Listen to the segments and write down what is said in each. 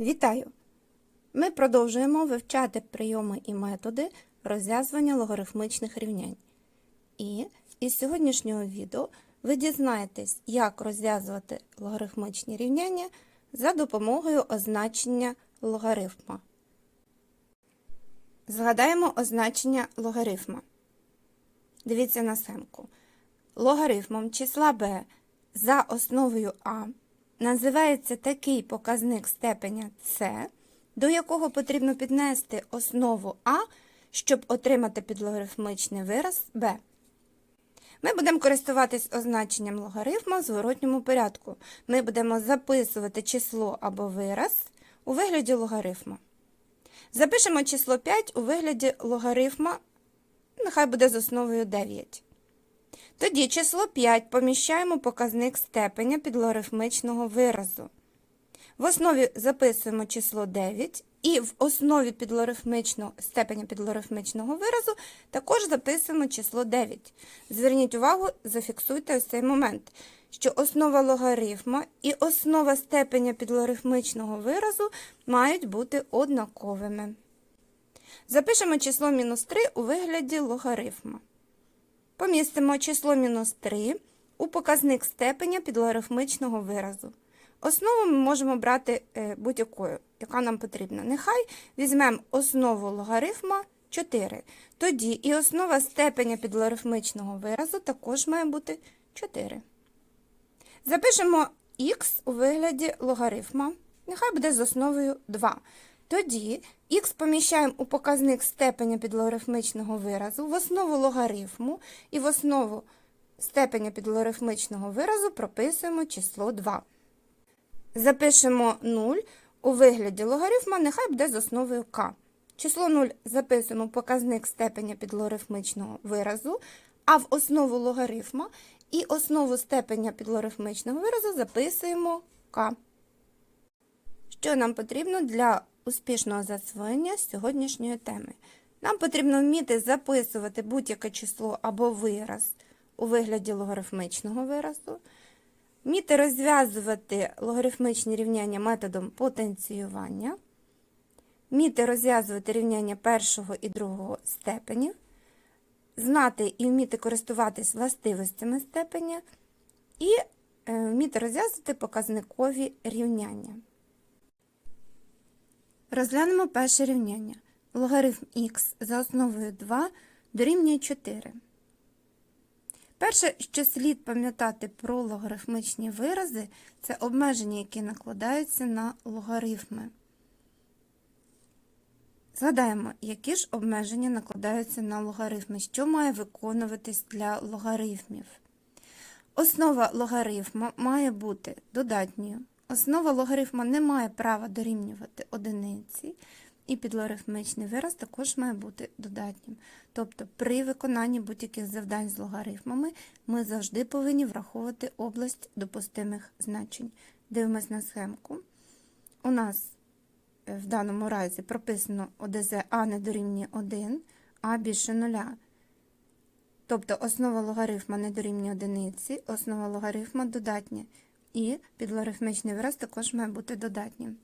Вітаю! Ми продовжуємо вивчати прийоми і методи розв'язування логарифмічних рівнянь. І із сьогоднішнього відео ви дізнаєтесь, як розв'язувати логарифмічні рівняння за допомогою означення логарифма. Згадаємо означення логарифма. Дивіться на схемку. Логарифмом числа b за основою а називається такий показник степеня c, до якого потрібно піднести основу а, щоб отримати підлогарифмічний вираз b. Ми будемо користуватись означенням логарифма в зворотньому порядку. Ми будемо записувати число або вираз у вигляді логарифма. Запишемо число 5 у вигляді логарифма, нехай буде з основою 9. Тоді число 5 поміщаємо показник степеня підлогарифмічного виразу. В основі записуємо число 9, і в основі підлогарифмічного, степеня підлогарифмічного виразу також записуємо число 9. Зверніть увагу, зафіксуйте ось цей момент, що основа логарифма і основа степеня підлогарифмічного виразу мають бути однаковими. Запишемо число мінус 3 у вигляді логарифма. Помістимо число мінус 3 у показник степеня підлогарифмічного виразу. Основу ми можемо брати е, будь-якою, яка нам потрібна. Нехай візьмемо основу логарифма 4. Тоді і основа степеня підлогарифмічного виразу також має бути 4. Запишемо х у вигляді логарифма. Нехай буде з основою 2. Тоді х поміщаємо у показник степеня підлогарифмічного виразу в основу логарифму і в основу степеня підлогарифмічного виразу прописуємо число 2. Запишемо 0 у вигляді логарифма, нехай буде з основою k. Число 0 записуємо в показник степеня підлогарифмічного виразу, а в основу логарифма і основу степеня підлогарифмічного виразу записуємо k. Що нам потрібно для успішного засвоєння сьогоднішньої теми? Нам потрібно вміти записувати будь-яке число або вираз у вигляді логарифмічного виразу, вміти розв'язувати логарифмічні рівняння методом потенціювання, вміти розв'язувати рівняння першого і другого степенів, знати і вміти користуватись властивостями степеня і е, вміти розв'язувати показникові рівняння. Розглянемо перше рівняння. Логарифм х за основою 2 дорівнює 4. Перше, що слід пам'ятати про логарифмічні вирази, це обмеження, які накладаються на логарифми. Згадаємо, які ж обмеження накладаються на логарифми, що має виконуватись для логарифмів. Основа логарифма має бути додатньою. Основа логарифма не має права дорівнювати одиниці, і підлогарифмічний вираз також має бути додатнім. Тобто при виконанні будь-яких завдань з логарифмами ми завжди повинні враховувати область допустимих значень. Дивимось на схемку. У нас в даному разі прописано ОДЗ А не дорівнює 1, а більше 0. Тобто основа логарифма не дорівнює одиниці, основа логарифма додатня. І підлогарифмічний вираз також має бути додатнім.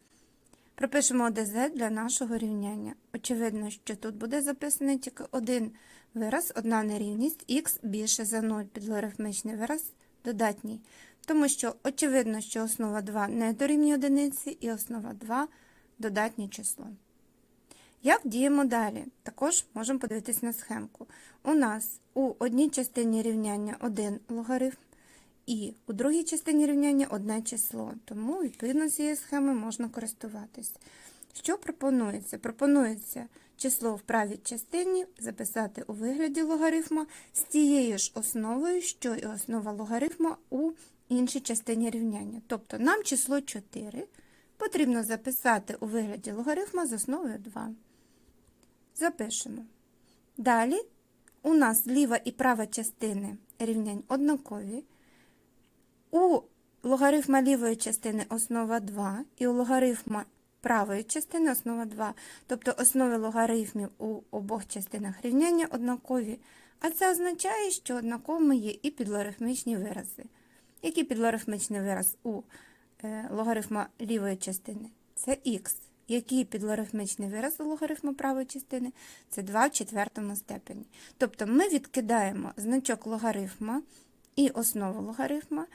Пропишемо ОДЗ для нашого рівняння. Очевидно, що тут буде записаний тільки один вираз, одна нерівність, х більше за 0, підлогарифмічний вираз додатній. Тому що очевидно, що основа 2 не дорівнює одиниці, і основа 2 додатнє число. Як діємо далі? Також можемо подивитись на схемку. У нас у одній частині рівняння 1 логарифм, і у другій частині рівняння одне число, тому відповідно цієї схеми можна користуватись. Що пропонується? Пропонується число в правій частині записати у вигляді логарифма з тією ж основою, що і основа логарифма у іншій частині рівняння. Тобто нам число 4 потрібно записати у вигляді логарифма з основою 2. Запишемо. Далі у нас ліва і права частини рівнянь однакові. У логарифма лівої частини основа 2, і у логарифма правої частини основа 2, тобто основи логарифмів у обох частинах рівняння однакові, а це означає, що однаковими є і підлогарифмічні вирази. Який підлогарифмічний вираз у е, логарифма лівої частини? це х. Який підлогарифмічний вираз у логарифму правої частини? Це 2 в четвертому степені. Тобто ми відкидаємо значок логарифма і основу логарифма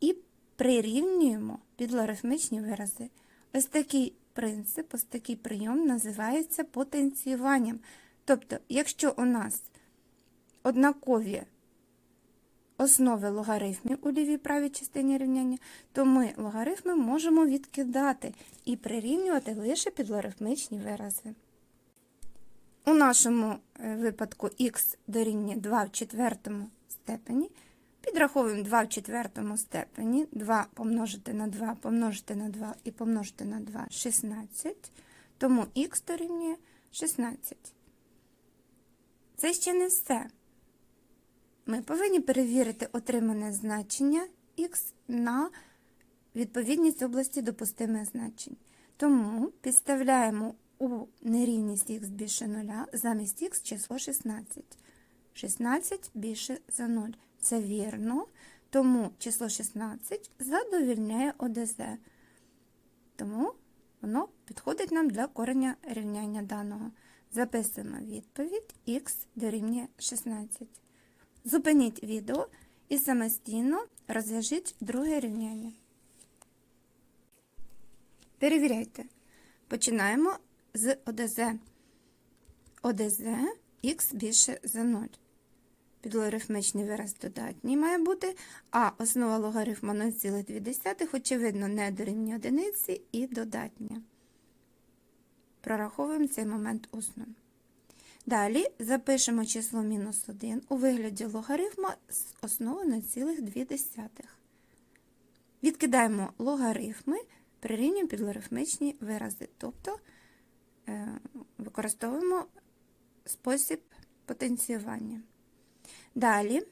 і прирівнюємо підлогарифмічні вирази. Ось такий принцип, ось такий прийом називається потенціюванням. Тобто, якщо у нас однакові основи логарифмів у лівій правій частині рівняння, то ми логарифми можемо відкидати і прирівнювати лише підлогарифмічні вирази. У нашому е, випадку х дорівнює 2 в четвертому степені. Підраховуємо 2 в четвертому степені. 2 помножити на 2, помножити на 2 і помножити на 2 – 16. Тому х дорівнює 16. Це ще не все. Ми повинні перевірити отримане значення х на відповідність області допустимих значень. Тому підставляємо у нерівність х більше 0 замість х число 16. 16 більше за 0. Це вірно, тому число 16 задовільняє ОДЗ. Тому воно підходить нам для корення рівняння даного. Записуємо відповідь х дорівнює 16. Зупиніть відео і самостійно розв'яжіть друге рівняння. Перевіряйте. Починаємо з ОДЗ. ОДЗ х більше за 0. Підлогарифмічний вираз додатній має бути, а основа логарифма 0,2, очевидно, не дорівнює одиниці і додатня. Прораховуємо цей момент усно. Далі запишемо число мінус 1 у вигляді логарифма з основи 0,2. Відкидаємо логарифми, прирівнюємо підлогарифмічні вирази, тобто е, використовуємо спосіб потенціювання. Далі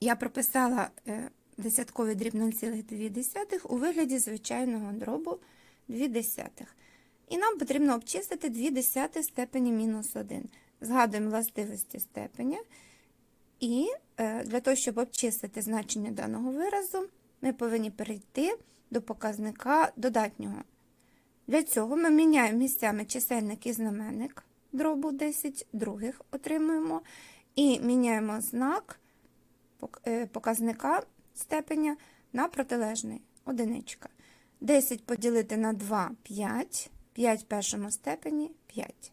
я прописала е, десятковий дріб 0,2 у вигляді звичайного дробу 2 десятих. І нам потрібно обчистити 2 десяти степені мінус 1. Згадуємо властивості степеня. І е, для того, щоб обчистити значення даного виразу, ми повинні перейти до показника додатнього. Для цього ми міняємо місцями чисельник і знаменник дробу 10 других отримуємо, і міняємо знак е, показника степеня на протилежний одиничка. 10 поділити на 2 5. 5 в першому степені 5.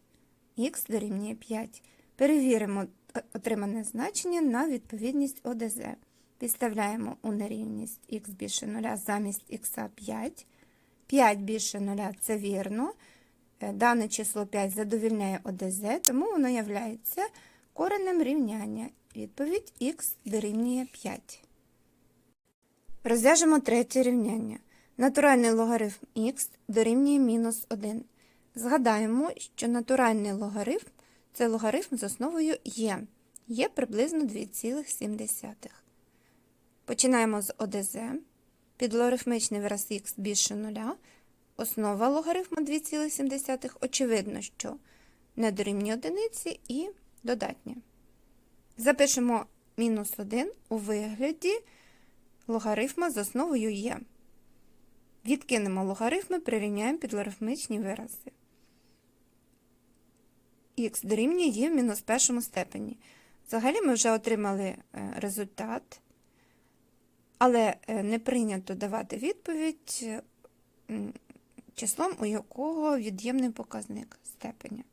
Х дорівнює 5. Перевіримо отримане значення на відповідність ОДЗ. Підставляємо у нерівність х більше 0 замість х 5. 5 більше 0 це вірно. Е, дане число 5 задовільняє ОДЗ, тому воно є коренем рівняння. Відповідь х дорівнює 5. Розв'яжемо третє рівняння. Натуральний логарифм х дорівнює мінус 1. Згадаємо, що натуральний логарифм це логарифм з основою є. Є приблизно 2,7. Починаємо з ОДЗ. Підлогарифмічний вираз х більше 0. Основа логарифму 2,7. Очевидно, що не дорівнює одиниці і додатня. Запишемо мінус 1 у вигляді логарифма з основою є. Відкинемо логарифми, прирівняємо підлогарифмічні вирази. Х дорівнює є в мінус першому степені. Взагалі ми вже отримали е, результат, але е, не прийнято давати відповідь числом, у якого від'ємний показник степеня.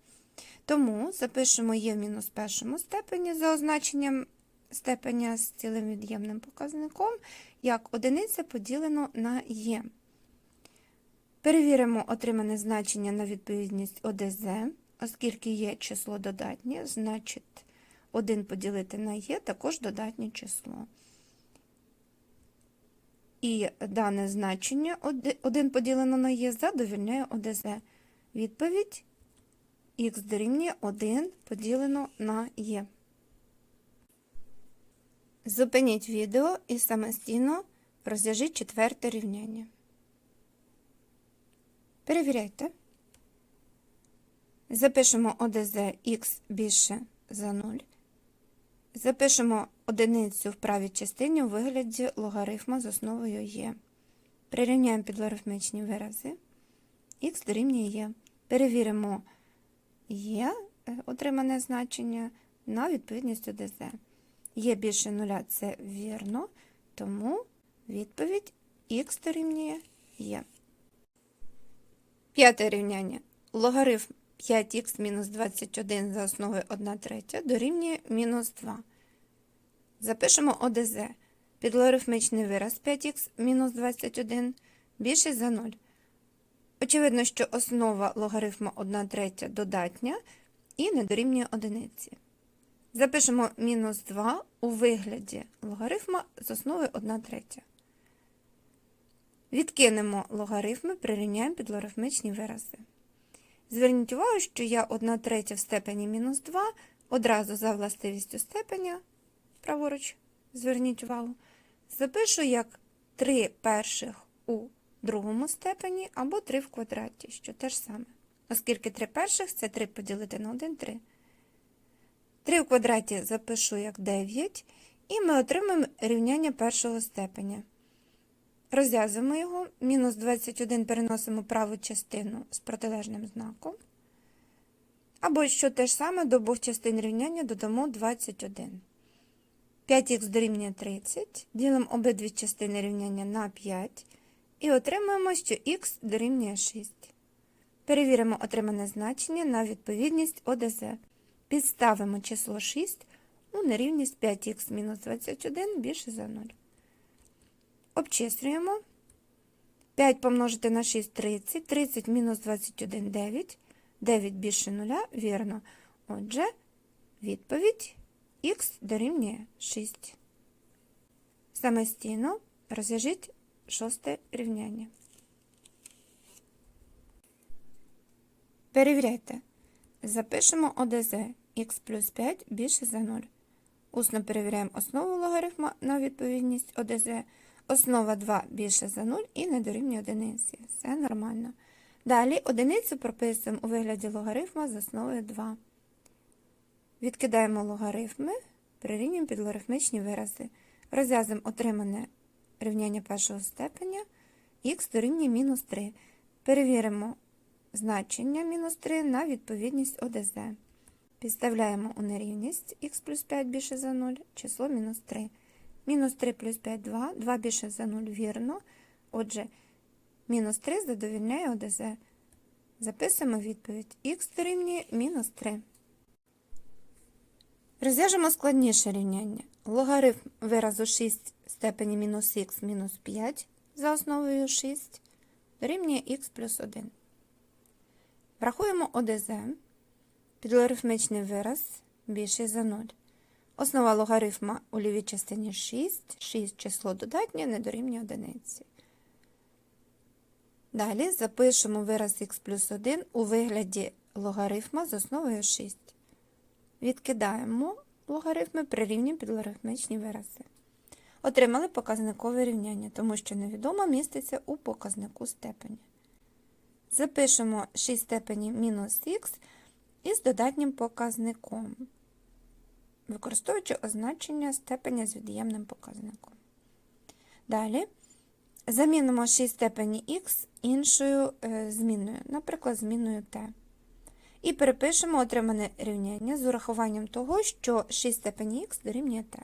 Тому запишемо є в мінус першому степені за означенням степеня з цілим від'ємним показником, як одиниця поділено на є. Перевіримо отримане значення на відповідність ОДЗ, оскільки є число додатнє, значить 1 поділити на є також додатнє число. І дане значення 1 поділено на є задовільняє ОДЗ. Відповідь х дорівнює 1 поділено на є. Зупиніть відео і самостійно розв'яжіть четверте рівняння. Перевіряйте. Запишемо ОДЗ х більше за 0. Запишемо одиницю в правій частині у вигляді логарифма з основою є. Прирівняємо підлогарифмічні вирази. Х дорівнює є. Перевіримо є е, отримане значення на відповідність ОДЗ. Є більше нуля, це вірно, тому відповідь х дорівнює є. П'яте рівняння. Логарифм 5х мінус 21 за основою 1 третя дорівнює мінус 2. Запишемо ОДЗ. Підлогарифмічний вираз 5х мінус 21 більше за 0. Очевидно, що основа логарифма 1 третя додатня і не дорівнює одиниці. Запишемо мінус 2 у вигляді логарифма з основою 1 третя. Відкинемо логарифми, прирівняємо підлогарифмічні вирази. Зверніть увагу, що я 1 третя в степені мінус 2 одразу за властивістю степеня, праворуч, зверніть увагу, запишу як 3 перших у другому степені або 3 в квадраті, що те ж саме. Оскільки 3 перших це 3 поділити на 1 3. 3 в квадраті запишу як 9, і ми отримаємо рівняння першого степеня. Розв'язуємо його. Мінус 21 переносимо праву частину з протилежним знаком. Або, що те ж саме, до обох частин рівняння додамо 21. 5х дорівнює 30. Ділимо обидві частини рівняння на 5. І отримаємо, що х дорівнює 6. Перевіримо отримане значення на відповідність ОДЗ. Підставимо число 6 у нерівність 5х мінус 21 більше за 0. Обчислюємо. 5 помножити на 6 30, 30 мінус 21 9, 9 більше 0, вірно. Отже, відповідь х дорівнює 6. Самостійно розв'яжіть шосте рівняння. Перевіряйте. Запишемо ОДЗ х плюс 5 більше за 0. Усно перевіряємо основу логарифма на відповідність ОДЗ. Основа 2 більше за 0 і не дорівнює одиниці. Все нормально. Далі одиницю прописуємо у вигляді логарифма з основою 2. Відкидаємо логарифми, прирівнюємо підлогарифмічні вирази. Розв'язуємо отримане рівняння першого степеня х дорівнює мінус 3. Перевіримо значення мінус 3 на відповідність ОДЗ. Підставляємо у нерівність х плюс 5 більше за 0, число мінус 3. Мінус 3 плюс 5 2, 2 більше за 0, вірно. Отже, мінус 3 задовільняє ОДЗ. Записуємо відповідь х дорівнює мінус 3. Розв'яжемо складніше рівняння. Логарифм виразу 6 в степені мінус х мінус 5 за основою 6 дорівнює х плюс 1. Врахуємо ОДЗ. Підлогарифмічний вираз більший за 0. Основа логарифма у лівій частині 6, 6 число додатнє не дорівнює одиниці. Далі запишемо вираз х плюс 1 у вигляді логарифма з основою 6. Відкидаємо логарифми, прирівнюємо підлогарифмічні вирази. Отримали показникове рівняння, тому що невідомо міститься у показнику степені. Запишемо 6 степені мінус х із додатнім показником використовуючи означення степеня з від'ємним показником. Далі замінимо 6 степені х іншою е, зміною, наприклад, зміною t. І перепишемо отримане рівняння з урахуванням того, що 6 степені х дорівнює t.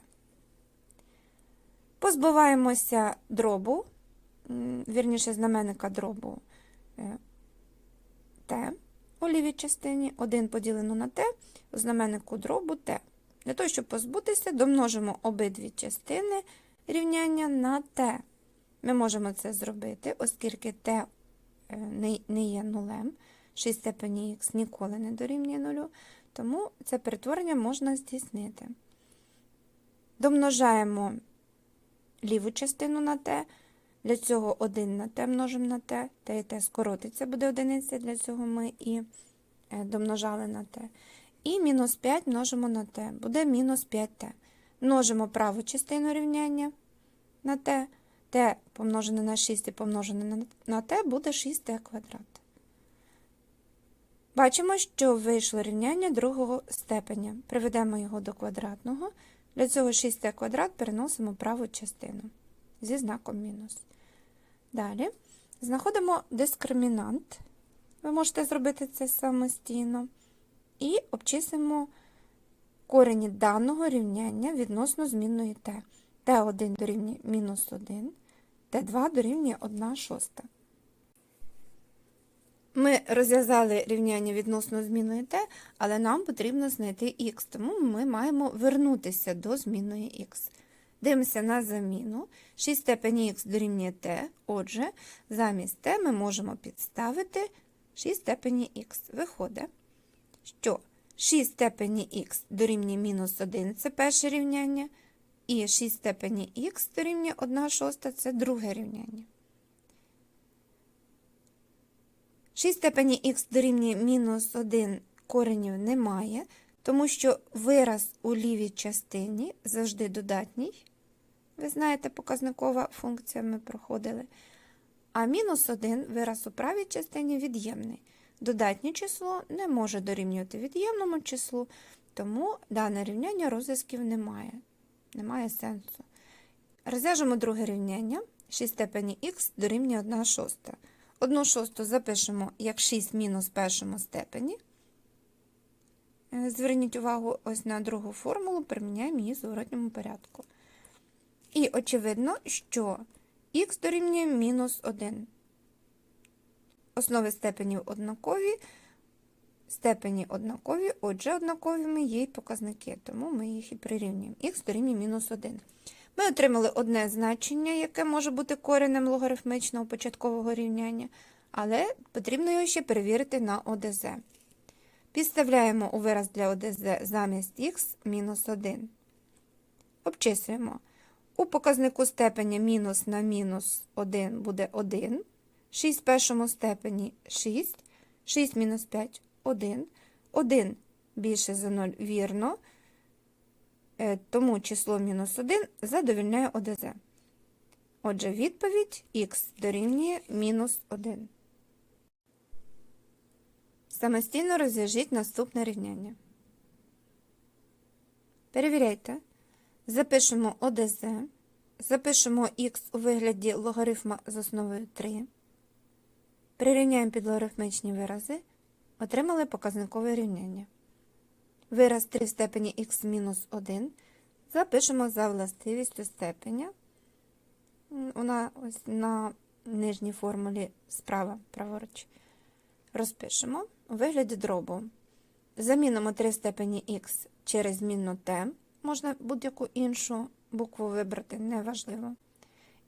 Позбуваємося дробу, вірніше знаменника дробу е, t у лівій частині, 1 поділено на t, у знаменнику дробу t. Для того, щоб позбутися, домножимо обидві частини рівняння на t. Ми можемо це зробити, оскільки t е, не є нулем, 6 степені х ніколи не дорівнює нулю, тому це перетворення можна здійснити. Домножаємо ліву частину на t, для цього 1 на t множимо на t, t і t скоротиться, буде одиниця, для цього ми і е, домножали на t. І мінус 5 множимо на t, буде мінус 5t. Множимо праву частину рівняння на t, t помножене на 6 і помножене на t буде 6t квадрат. Бачимо, що вийшло рівняння другого степеня. Приведемо його до квадратного. Для цього 6t квадрат переносимо праву частину зі знаком мінус. Далі знаходимо дискримінант. Ви можете зробити це самостійно. І обчислимо корені даного рівняння відносно змінної t. t1 дорівнює мінус 1, t2 дорівнює 1 шоста. Ми розв'язали рівняння відносно змінної t, але нам потрібно знайти x, тому ми маємо вернутися до змінної x. Дивимося на заміну. 6 степені х дорівнює t, отже, замість t ми можемо підставити 6 степені х. Виходить, що 6 степені х дорівнює мінус 1 це перше рівняння, і 6 степені х дорівнює 1 шоста це друге рівняння. 6 степені х дорівнює мінус 1 коренів немає, тому що вираз у лівій частині завжди додатній. Ви знаєте, показникова функція ми проходили. А мінус 1 вираз у правій частині від'ємний. Додатнє число не може дорівнювати від'ємному числу, тому дане рівняння розв'язків немає. Немає сенсу. Розв'яжемо друге рівняння. 6 степені х дорівнює 1 шоста. 1 шосту запишемо як 6 мінус першому степені. Е, Зверніть увагу ось на другу формулу, приміняємо її в зворотньому порядку. І очевидно, що х дорівнює мінус 1. Основи степенів однакові, степені однакові, отже, однаковими є й показники, тому ми їх і прирівнюємо. х дорівнює мінус 1. Ми отримали одне значення, яке може бути коренем логарифмічного початкового рівняння, але потрібно його ще перевірити на ОДЗ. Підставляємо у вираз для ОДЗ замість х мінус 1. Обчислюємо. У показнику степеня мінус на мінус 1 буде 1. 6 в першому степені 6. 6 мінус 5 1. 1 більше за 0 вірно. Е, Тому число мінус 1 задовільняє ОДЗ. Отже, відповідь х дорівнює мінус 1. Самостійно розв'яжіть наступне рівняння. Перевіряйте. Запишемо ОДЗ. Запишемо х у вигляді логарифма з основою 3. Прирівняємо під логарифмічні вирази. Отримали показникове рівняння. Вираз 3 в степені х мінус 1 запишемо за властивістю степеня. Вона ось на нижній формулі справа праворуч. Розпишемо у вигляді дробу. Замінимо 3 в степені х через змінну t, можна будь-яку іншу букву вибрати, неважливо.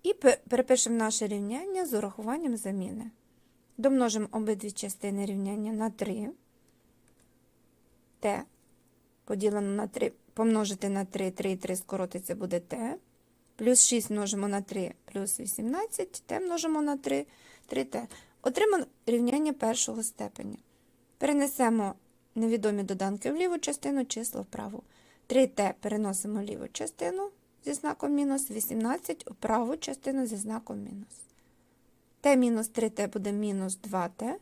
І перепишемо наше рівняння з урахуванням заміни. Домножимо обидві частини рівняння на 3. t поділено на 3, помножити на 3, 3 і 3 скоротиться, буде t. Плюс 6 множимо на 3, плюс 18, t множимо на 3, 3t. Отримано рівняння першого степеня. Перенесемо невідомі доданки в ліву частину, числа в праву. 3t переносимо в ліву частину зі знаком мінус, 18 у праву частину зі знаком мінус. t мінус 3t буде мінус 2t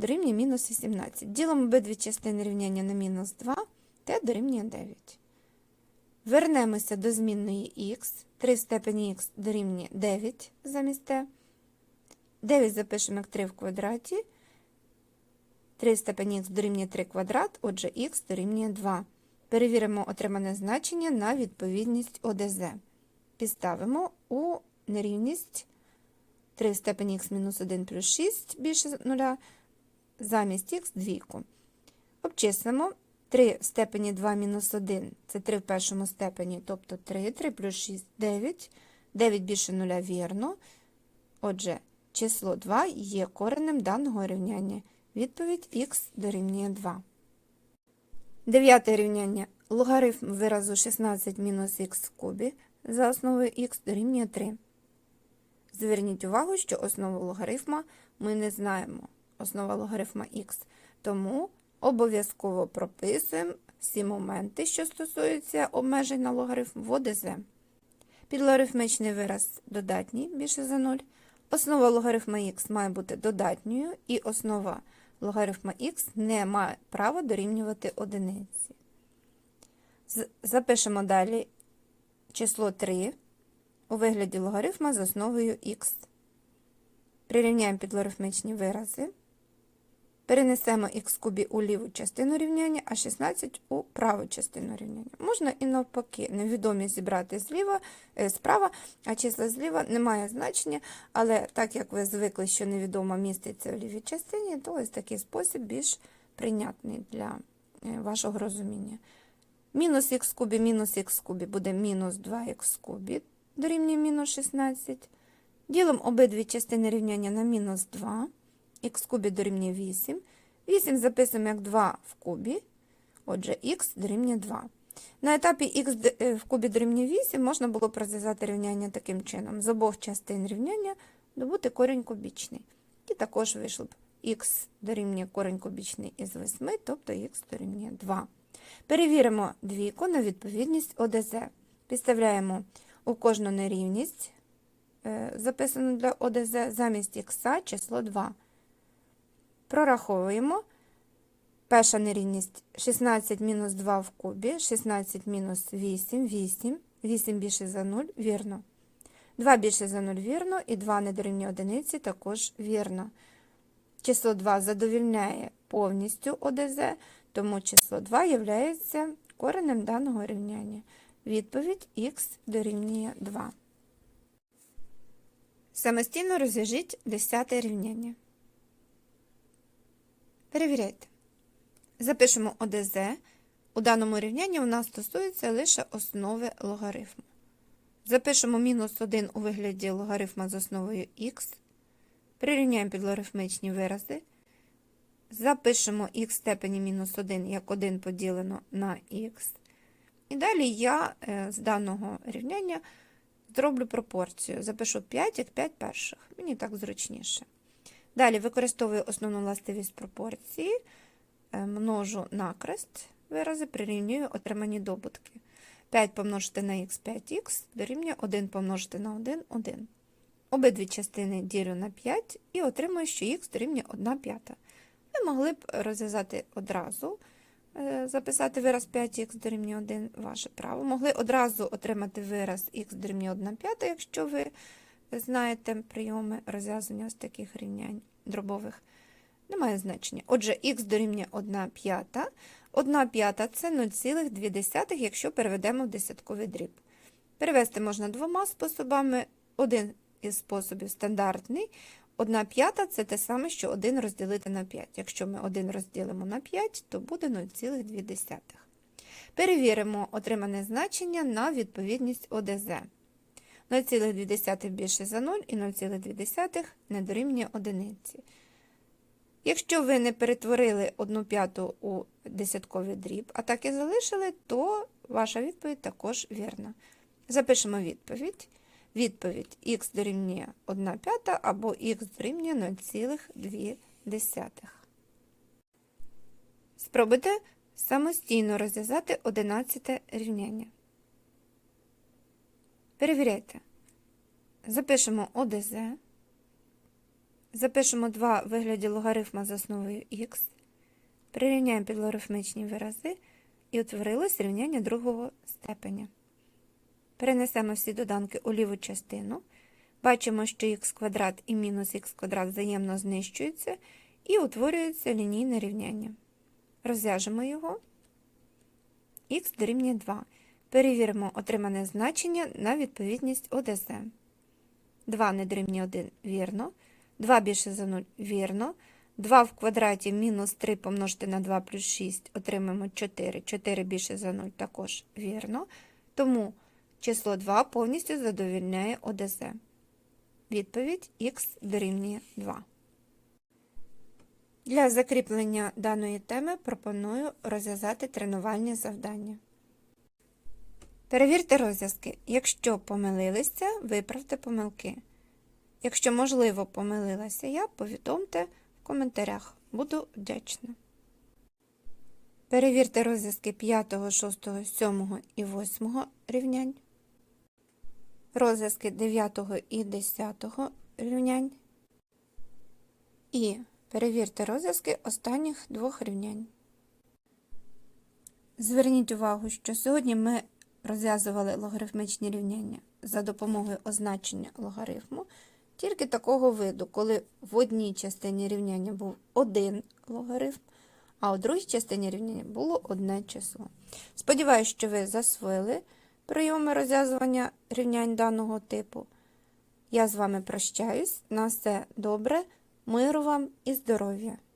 дорівнює мінус 18. Ділимо обидві частини рівняння на мінус 2, t дорівнює 9. Вернемося до змінної х. 3 в степені х дорівнює 9 замість t. 9 запишемо як 3 в квадраті. 3 в степені х дорівнює 3 квадрат, отже х дорівнює 2. Перевіримо отримане значення на відповідність ОДЗ. Підставимо у нерівність 3 в степені х мінус 1 плюс 6 більше 0 замість х двійку. Обчислимо 3 в степені 2 мінус 1 це 3 в першому степені, тобто 3, 3 плюс 6 9. 9 більше 0 вірно. Отже, число 2 є коренем даного рівняння. Відповідь х дорівнює 2. Дев'яте рівняння. Логарифм виразу 16 мінус х в кубі за основою х дорівнює 3. Зверніть увагу, що основу логарифма ми не знаємо. Основа логарифма х. Тому обов'язково прописуємо всі моменти, що стосуються обмежень на логарифм в ОДЗ. Підлогарифмічний вираз додатній більше за 0. Основа логарифма х має бути додатньою, і основа логарифма х не має права дорівнювати одиниці. Запишемо далі число 3 у вигляді логарифма з основою х. Прирівняємо підлогарифмічні вирази. Перенесемо х кубі у ліву частину рівняння, а 16 у праву частину рівняння. Можна і навпаки, невідомі зібрати зліва, е, справа, а числа зліва не має значення, але так як ви звикли, що невідомо міститься в лівій частині, то ось такий спосіб більш прийнятний для е, вашого розуміння. Мінус х кубі мінус х кубі буде мінус 2х кубі дорівнює мінус 16. Ділимо обидві частини рівняння на мінус 2 х кубі дорівнює 8. 8 записуємо як 2 в кубі, отже, х дорівнює 2. На етапі х е, в кубі дорівнює 8 можна було б рівняння таким чином. З обох частин рівняння добути корінь кубічний. І також вийшло б х дорівнює корінь кубічний із 8, тобто х дорівнює 2. Перевіримо двійку на відповідність ОДЗ. Підставляємо у кожну нерівність, е, записану для ОДЗ, замість х число 2. Прораховуємо. Перша нерівність 16 мінус 2 в кубі, 16 мінус 8, 8, 8 більше за 0, вірно. 2 більше за 0, вірно, і 2 не дорівнює одиниці, також вірно. Число 2 задовільняє повністю ОДЗ, тому число 2 є коренем даного рівняння. Відповідь х дорівнює 2. Самостійно розв'яжіть 10 рівняння. Перевіряйте. Запишемо ОДЗ. У даному рівнянні у нас стосується лише основи логарифму. Запишемо мінус 1 у вигляді логарифма з основою х. Прирівняємо підлогарифмічні вирази. Запишемо х в степені мінус 1 як 1 поділено на х. І далі я е, з даного рівняння зроблю пропорцію. Запишу 5 як 5 перших. Мені так зручніше. Далі використовую основну властивість пропорції, е, множу накрест вирази, прирівнюю отримані добутки. 5 помножити на х 5х дорівнює 1 помножити на 1 1. Обидві частини ділю на 5 і отримую, що х дорівнює 1 п'ята. Ви могли б розв'язати одразу, е, записати вираз 5х дорівнює 1, ваше право. Могли одразу отримати вираз х дорівнює 1 п'ята, якщо ви знаєте прийоми розв'язання з таких рівнянь дробових. Немає значення. Отже, х дорівнює 1 п'ята. 1 п'ята це 0,2, якщо переведемо в десятковий дріб. Перевести можна двома способами. Один із способів стандартний. 1 п'ята це те саме, що 1 розділити на 5. Якщо ми 1 розділимо на 5, то буде 0,2. Перевіримо отримане значення на відповідність ОДЗ. 0,2 більше за 0 і 0,2 не дорівнює одиниці. Якщо ви не перетворили 1 п'яту у десятковий дріб, а так і залишили, то ваша відповідь також вірна. Запишемо відповідь. Відповідь х дорівнює 1 п'ята або х дорівнює 0,2. Спробуйте самостійно розв'язати 11 рівняння. Перевіряйте. Запишемо ОДЗ. Запишемо 2 в вигляді логарифма з основою х. Прирівняємо підлогарифмічні вирази і утворилось рівняння другого степеня. Перенесемо всі доданки у ліву частину. Бачимо, що х квадрат і мінус х квадрат взаємно знищуються і утворюється лінійне рівняння. Розв'яжемо його. х дорівнює 2. Перевіримо отримане значення на відповідність ОДЗ. 2 не дорівнює 1 вірно. 2 більше за 0 вірно. 2 в квадраті мінус 3 помножити на 2 плюс 6 отримаємо 4. 4 більше за 0 також вірно. Тому число 2 повністю задовільняє ОДЗ. Відповідь х дорівнює 2. Для закріплення даної теми пропоную розв'язати тренувальні завдання. Перевірте розв'язки. Якщо помилилися, виправте помилки. Якщо, можливо, помилилася я, повідомте в коментарях. Буду вдячна. Перевірте розв'язки 5, 6, 7 і 8 рівнянь. Розв'язки 9 і 10 рівнянь. І перевірте розв'язки останніх двох рівнянь. Зверніть увагу, що сьогодні ми розв'язували логарифмічні рівняння за допомогою означення логарифму, тільки такого виду, коли в одній частині рівняння був один логарифм, а у другій частині рівняння було одне число. Сподіваюсь, що ви засвоїли прийоми розв'язування рівнянь даного типу. Я з вами прощаюсь. На все добре, миру вам і здоров'я!